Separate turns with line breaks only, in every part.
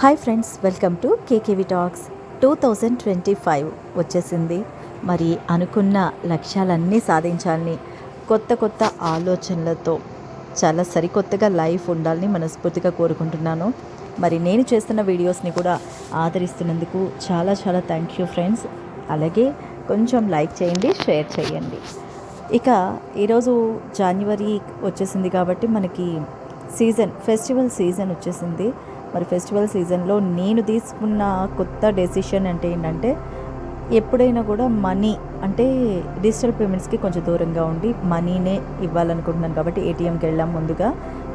Hi friends welcome to KKV talks two thousand twenty five వచ్చేసింది. మరి అనుకున్న లక్ష్యాలన్నీ సాధించాలని కొత్త కొత్త ఆలోచనలతో చాలా సరికొత్తగా లైఫ్ ఉండాలని మనస్ఫూర్తిగా కోరుకుంటున్నాను. మరి నేను చేస్తున్న వీడియోస్ని కూడా ఆదరిస్తున్నందుకు చాలా చాలా థ్యాంక్ యూ ఫ్రెండ్స్ అలాగే కొంచెం లైక్ చేయండి షేర్ చేయండి. ఇక ఈరోజు జనవరి వచ్చేసింది కాబట్టి మనకి సీజన్ ఫెస్టివల్ సీజన్ వచ్చేసింది. మరి ఫెస్టివల్ సీజన్లో నేను తీసుకున్న కొత్త డెసిషన్ అంటే ఏంటంటే ఎప్పుడైనా కూడా మనీ అంటే డిజిటల్ పేమెంట్స్కి కొంచెం దూరంగా ఉండి మనీనే ఇవ్వాలనుకుంటున్నాను. కాబట్టి ఏటీఎంకి వెళ్ళాం ముందుగా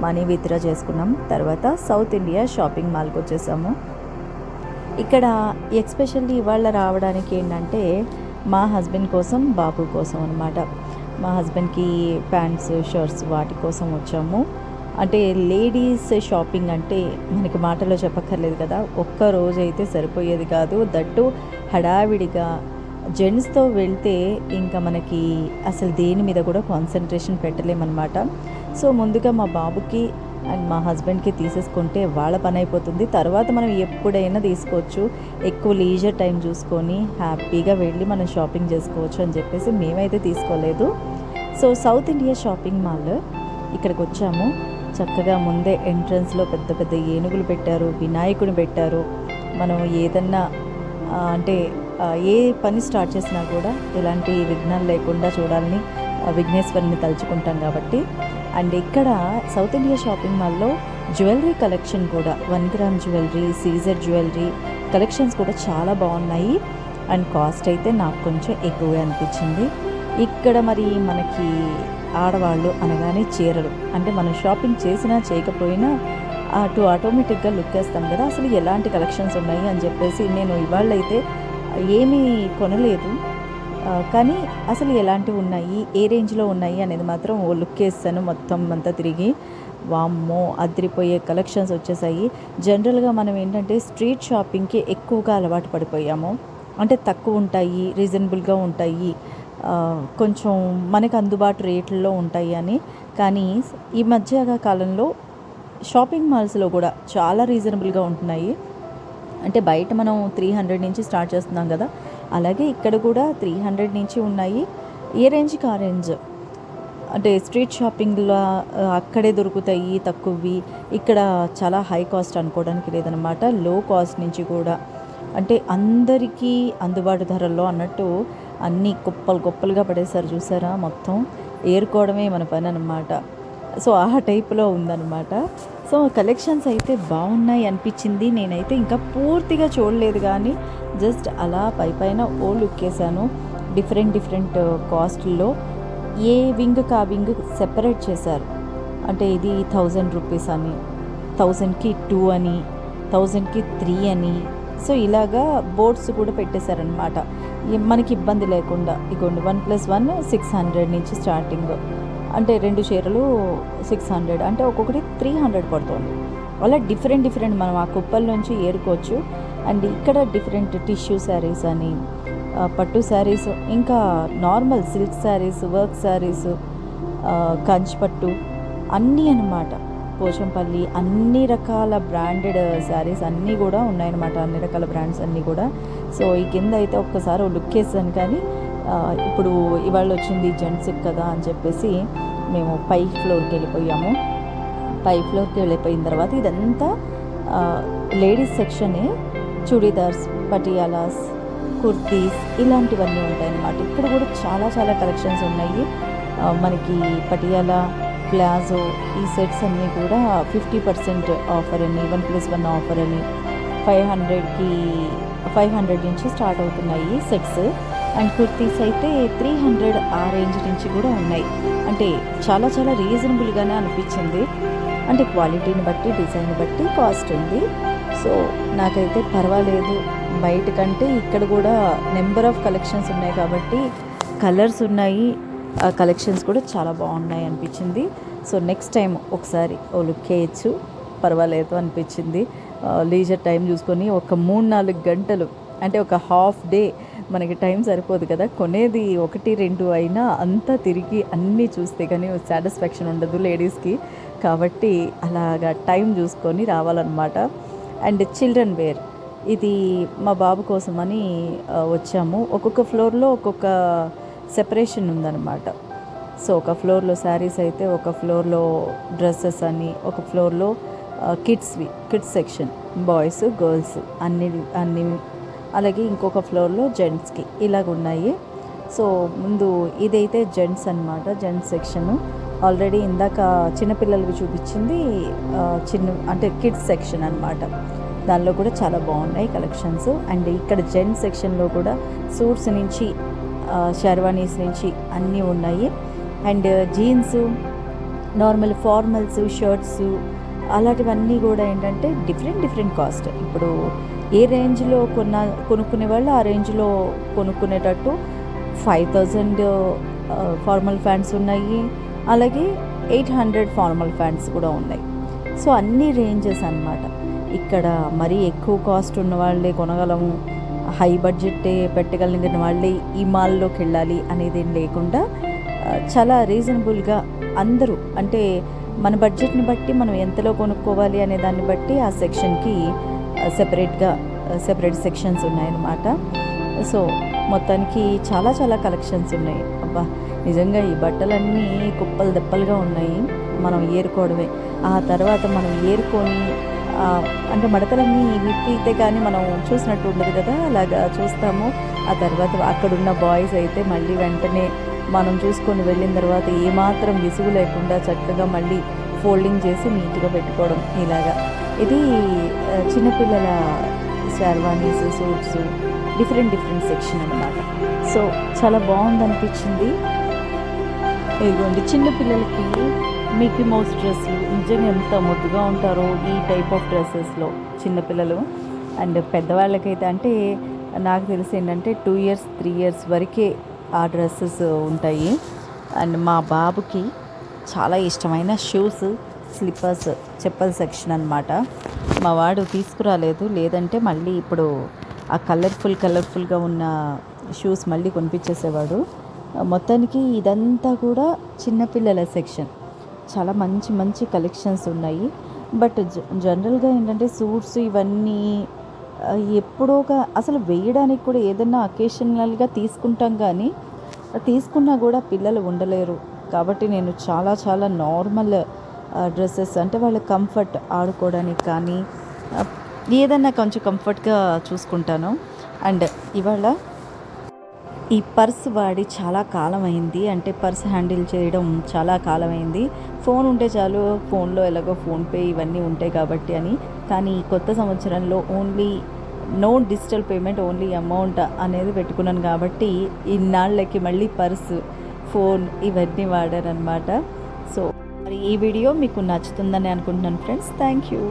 మనీ విత్డ్రా చేసుకున్నాం. తర్వాత సౌత్ ఇండియా షాపింగ్ మాల్కి వచ్చేసాము. ఇక్కడ ఎక్స్పెషల్లీ ఇవాళ రావడానికి ఏంటంటే మా హస్బెండ్ కోసం బాబు కోసం అనమాట మా హస్బెండ్కి ప్యాంట్స్ షర్ట్స్ వాటి కోసం వచ్చాము. అంటే లేడీస్ షాపింగ్ అంటే మనకి మాటలో చెప్పక్కర్లేదు కదా. ఒక్క రోజు అయితే సరిపోయేది కాదు. దట్టు హడావిడిగా జెంట్స్తో వెళ్తే ఇంకా మనకి అసలు దేని మీద కూడా కాన్సన్ట్రేషన్ పెట్టలేమన్నమాట. సో ముందుగా మా బాబుకి అండ్ మా హస్బెండ్కి తీసేసుకుంటే వాళ్ళ పని అయిపోతుంది. తర్వాత మనం ఎప్పుడైనా తీసుకోవచ్చు. ఎక్కువ లీజర్ టైం చూసుకొని హ్యాపీగా వెళ్ళి మనం షాపింగ్ చేసుకోవచ్చు అని చెప్పేసి మేమైతే తీసుకోలేదు. So south India shopping mall ఇక్కడికి వచ్చాము. చక్కగా ముందే ఎంట్రన్స్లో పెద్ద పెద్ద ఏనుగులు పెట్టారు వినాయకుని పెట్టారు. మనం ఏదన్నా అంటే ఏ పని స్టార్ట్ చేసినా కూడా ఎలాంటి విఘ్నాలు లేకుండా చూడాలని విఘ్నేశ్వరుని తలుచుకుంటాం కాబట్టి. అండ్ ఇక్కడ సౌత్ ఇండియా షాపింగ్ మాల్లో జ్యువెలరీ కలెక్షన్ కూడా వన్ గ్రామ్ జ్యువెలరీ సీజర్ జ్యువెలరీ కలెక్షన్స్ కూడా చాలా బాగున్నాయి. అండ్ కాస్ట్ అయితే నాకు కొంచెం ఎక్కువే అనిపించింది. ఇక్కడ మరి మనకి ఆడవాళ్ళు అనగానే చీరలు. అంటే మనం షాపింగ్ చేసినా చేయకపోయినా అటు ఆటోమేటిక్గా లుక్ వేస్తాం కదా అసలు ఎలాంటి కలెక్షన్స్ ఉన్నాయి అని చెప్పేసి నేను ఇవాళ అయితే ఏమీ కొనలేదు. కానీ అసలు ఎలాంటివి ఉన్నాయి ఏ రేంజ్లో ఉన్నాయి అనేది మాత్రం ఓ లుక్ వేస్తాను మొత్తం అంతా తిరిగి. వామ్మో అదిరిపోయే కలెక్షన్స్ వచ్చేసాయి. జనరల్గా మనం ఏంటంటే స్ట్రీట్ షాపింగ్కి ఎక్కువగా అలవాటు పడిపోయాము. అంటే తక్కువ ఉంటాయి రీజనబుల్గా ఉంటాయి. కొంచెం మనకు అందుబాటు రేట్లలో ఉంటాయి అని. కానీ ఈ మధ్య కాలంలో షాపింగ్ మాల్స్లో కూడా చాలా రీజనబుల్గా ఉంటున్నాయి. అంటే బయట మనం త్రీ హండ్రెడ్ నుంచి స్టార్ట్ చేస్తున్నాం కదా. అలాగే ఇక్కడ కూడా త్రీ హండ్రెడ్ నుంచి ఉన్నాయి. ఏ రేంజ్కి ఆ రేంజ్? అంటే స్ట్రీట్ షాపింగ్లో అక్కడే దొరుకుతాయి తక్కువవి. ఇక్కడ చాలా హై కాస్ట్ అనుకోవడానికి లేదనమాట లో కాస్ట్ నుంచి కూడా. అంటే అందరికీ అందుబాటు ధరల్లో అన్నట్టు అన్నీ కుప్పలు కుప్పలుగా పడేశారు చూసారా? మొత్తం ఏరుకోవడమే మన పని అనమాట సో ఆ టైప్లో ఉందన్నమాట. సో కలెక్షన్స్ అయితే బాగున్నాయి అనిపించింది. నేనైతే ఇంకా పూర్తిగా చూడలేదు కానీ జస్ట్ అలా పై పైన ఓ లుక్ వేసాను డిఫరెంట్ డిఫరెంట్ కాస్ట్లో ఏ వింగ్కి ఆ వింగ్ సెపరేట్ చేశారు. అంటే ఇది థౌజండ్ రూపీస్ అని థౌజండ్కి టూ అని థౌజండ్కి త్రీ అని సో ఇలాగా బోర్డ్స్ కూడా పెట్టేశారనమాట మనకి ఇబ్బంది లేకుండా ఇగోండి one plus one six hundred నుంచి స్టార్టింగ్. అంటే రెండు చీరలు సిక్స్ హండ్రెడ్ అంటే ఒక్కొక్కటి త్రీ హండ్రెడ్ పడుతుంది. అలా డిఫరెంట్ డిఫరెంట్ మనం ఆ కుప్పల నుంచి ఏరుకోవచ్చు. అండ్ ఇక్కడ డిఫరెంట్ టిష్యూ శారీస్ అని పట్టు శారీస్ ఇంకా normal silk saris work saris Kanchi పట్టు అన్నీ అన్నమాట. పోచంపల్లి అన్ని రకాల బ్రాండెడ్ శారీస్ అన్నీ కూడా ఉన్నాయన్నమాట. అన్ని రకాల బ్రాండ్స్ అన్నీ కూడా. సో ఈ కింద అయితే ఒక్కసారి లుక్ వేసాను కానీ ఇప్పుడు ఇవాళ వచ్చింది జెంట్స్ కదా అని చెప్పేసి మేము పై ఫ్లోర్కి వెళ్ళిపోయాము. పై ఫ్లోర్కి వెళ్ళిపోయిన తర్వాత ఇదంతా లేడీస్ సెక్షనే చుడీదార్స్ పటియాలాస్ కుర్తీస్ ఇలాంటివన్నీ ఉంటాయన్నమాట. ఇక్కడ కూడా చాలా చాలా కలెక్షన్స్ ఉన్నాయి. మనకి పటియాలా ప్లాజో ఈ సెట్స్ అన్నీ కూడా ఫిఫ్టీ పర్సెంట్ ఆఫర్ అని వన్ ప్లస్ వన్ ఆఫర్ అని ఫైవ్ హండ్రెడ్కి ఫైవ్ హండ్రెడ్ నుంచి స్టార్ట్ అవుతున్నాయి సెట్స్. అండ్ కుర్తీస్ అయితే త్రీ హండ్రెడ్ ఆ రేంజ్ నుంచి కూడా ఉన్నాయి. అంటే చాలా చాలా రీజనబుల్గానే అనిపించింది. అంటే క్వాలిటీని బట్టి డిజైన్ బట్టి కాస్ట్ ఉంది. సో నాకైతే పర్వాలేదు. బయట కంటే ఇక్కడ కూడా నెంబర్ ఆఫ్ కలెక్షన్స్ ఉన్నాయి కాబట్టి కలర్స్ ఉన్నాయి. కలెక్షన్స్ కూడా చాలా బాగున్నాయి అనిపించింది. సో నెక్స్ట్ టైం ఒకసారి ఓ లుక్ వేయచ్చు. పర్వాలేదు అనిపించింది. లీజర్ టైం చూసుకొని ఒక మూడు నాలుగు గంటలు అంటే ఒక హాఫ్ డే మనకి టైం సరిపోదు కదా. కొనేది ఒకటి రెండు అయినా అంతా తిరిగి అన్నీ చూస్తే కానీ సాటిస్ఫాక్షన్ ఉండదు లేడీస్కి కాబట్టి అలాగా టైం చూసుకొని రావాలన్నమాట. అండ్ చిల్డ్రన్ వేర్ ఇది మా బాబు కోసమని వచ్చాము. ఒక్కొక్క ఫ్లోర్లో ఒక్కొక్క సెపరేషన్ ఉందన్నమాట. సో ఒక ఫ్లోర్లో శారీస్ అయితే ఒక ఫ్లోర్లో డ్రెస్సెస్ అని ఒక ఫ్లోర్లో కిడ్స్వి కిడ్స్ సెక్షన్ బాయ్స్ గర్ల్స్ అన్ని అన్ని. అలాగే ఇంకొక ఫ్లోర్లో జెంట్స్కి ఇలాగ ఉన్నాయి. సో ముందు ఇదైతే జెంట్స్ అన్నమాట జెంట్స్ సెక్షను. ఆల్రెడీ ఇందాక చిన్నపిల్లలవి చూపించింది చిన్న అంటే కిడ్స్ సెక్షన్ అన్నమాట. దానిలో కూడా చాలా బాగున్నాయి కలెక్షన్స్. అండ్ ఇక్కడ జెంట్స్ సెక్షన్లో కూడా సూట్స్ నుంచి షర్వానీస్ నుంచి అన్నీ ఉన్నాయి. And jeans normal formals shirts అలాంటివన్నీ కూడా ఏంటంటే డిఫరెంట్ డిఫరెంట్ కాస్ట్. ఇప్పుడు ఏ రేంజ్లో కొన్న కొనుక్కునే వాళ్ళు ఆ రేంజ్లో కొనుక్కునేటట్టు ఫైవ్ థౌజండ్ ఫార్మల్ ప్యాంట్స్ ఉన్నాయి. అలాగే ఎయిట్ హండ్రెడ్ ఫార్మల్ ప్యాంట్స్ కూడా ఉన్నాయి. సో అన్ని రేంజెస్ అన్నమాట. ఇక్కడ మరీ ఎక్కువ కాస్ట్ ఉన్న వాళ్ళే కొనగలము. హై బడ్జెట్ పెట్టగలిగిన వాళ్ళే ఈ మాల్లోకి వెళ్ళాలి అనేది ఏం లేకుండా చాలా రీజనబుల్గా అందరూ అంటే మన బడ్జెట్ని బట్టి మనం ఎంతలో కొనుక్కోవాలి అనే దాన్ని బట్టి ఆ సెక్షన్కి సెపరేట్గా సెపరేట్ సెక్షన్స్ ఉన్నాయన్నమాట. సో మొత్తానికి చాలా చాలా కలెక్షన్స్ ఉన్నాయి. అబ్బా నిజంగా ఈ బట్టలన్నీ కుప్పలు దెప్పలుగా ఉన్నాయి. మనం ఏరుకోవడమే. ఆ తర్వాత మనం ఏరుకొని అంటే మడతలన్నీ విప్పితే కానీ మనం చూసినట్టు ఉండదు కదా అలాగా చూస్తాము. ఆ తర్వాత అక్కడున్న బాయ్స్ అయితే మళ్ళీ వెంటనే మనం చూసుకొని వెళ్ళిన తర్వాత ఏమాత్రం విసుగు లేకుండా చక్కగా మళ్ళీ ఫోల్డింగ్ చేసి నీట్గా పెట్టుకోవడం ఇలాగా. ఇది చిన్నపిల్లల sherwanis suits different different section అనమాట సో చాలా బాగుంది అనిపించింది ఇదిగోండి చిన్న పిల్లలకి మిక్కీ మౌస్ డ్రెస్సులు నిజంగా ఎంత ముద్దుగా ఉంటారో ఈ టైప్ ఆఫ్ డ్రెస్సెస్లో చిన్నపిల్లలు అండ్ పెద్దవాళ్ళకైతే అంటే నాకు తెలిసి ఏంటంటే టూ ఇయర్స్ త్రీ ఇయర్స్ వరకే ఆ డ్రెస్సెస్ ఉంటాయి. అండ్ మా బాబుకి చాలా ఇష్టమైన షూస్ స్లిప్పర్స్ చెప్పల్ సెక్షన్ అనమాట మా వాడు తీసుకురాలేదు లేదంటే మళ్ళీ ఇప్పుడు ఆ కలర్ఫుల్ కలర్ఫుల్గా ఉన్న షూస్ మళ్ళీ కొనిపించేసేవాడు. మొత్తానికి ఇదంతా కూడా చిన్నపిల్లల సెక్షన్. చాలా మంచి మంచి కలెక్షన్స్ ఉన్నాయి. బట్ జ- జనరల్గా ఏంటంటే సూట్స్ ఇవన్నీ ఎప్పుడో ఎప్పుడోగా అసలు వేయడానికి కూడా ఏదన్నా అకేషనల్గా తీసుకుంటాం కానీ తీసుకున్నా కూడా పిల్లలు ఉండలేరు. కాబట్టి నేను చాలా చాలా నార్మల్ డ్రెస్సెస్ అంటే వాళ్ళ కంఫర్ట్ ఆడుకోవడానికి కానీ ఏదన్నా కొంచెం కంఫర్ట్గా చూసుకుంటాను. అండ్ ఇవాళ ఈ పర్స్ వాడి చాలా కాలం అయింది. అంటే పర్స్ హ్యాండిల్ చేయడం చాలా కాలం అయింది. ఫోన్ ఉంటే చాలు ఫోన్లో ఎలాగో ఫోన్పే ఇవన్నీ ఉంటాయి కాబట్టి అని. కానీ ఈ కొత్త సంవత్సరంలో only no digital payment only amount అనేది పెట్టుకున్నాను కాబట్టి ఇన్నాళ్ళకి మళ్ళీ పర్స్ ఫోన్ ఇవన్నీ వాడారనమాట సో మరి ఈ వీడియో మీకు నచ్చుతుందని అనుకుంటున్నాను ఫ్రెండ్స్. Thank you.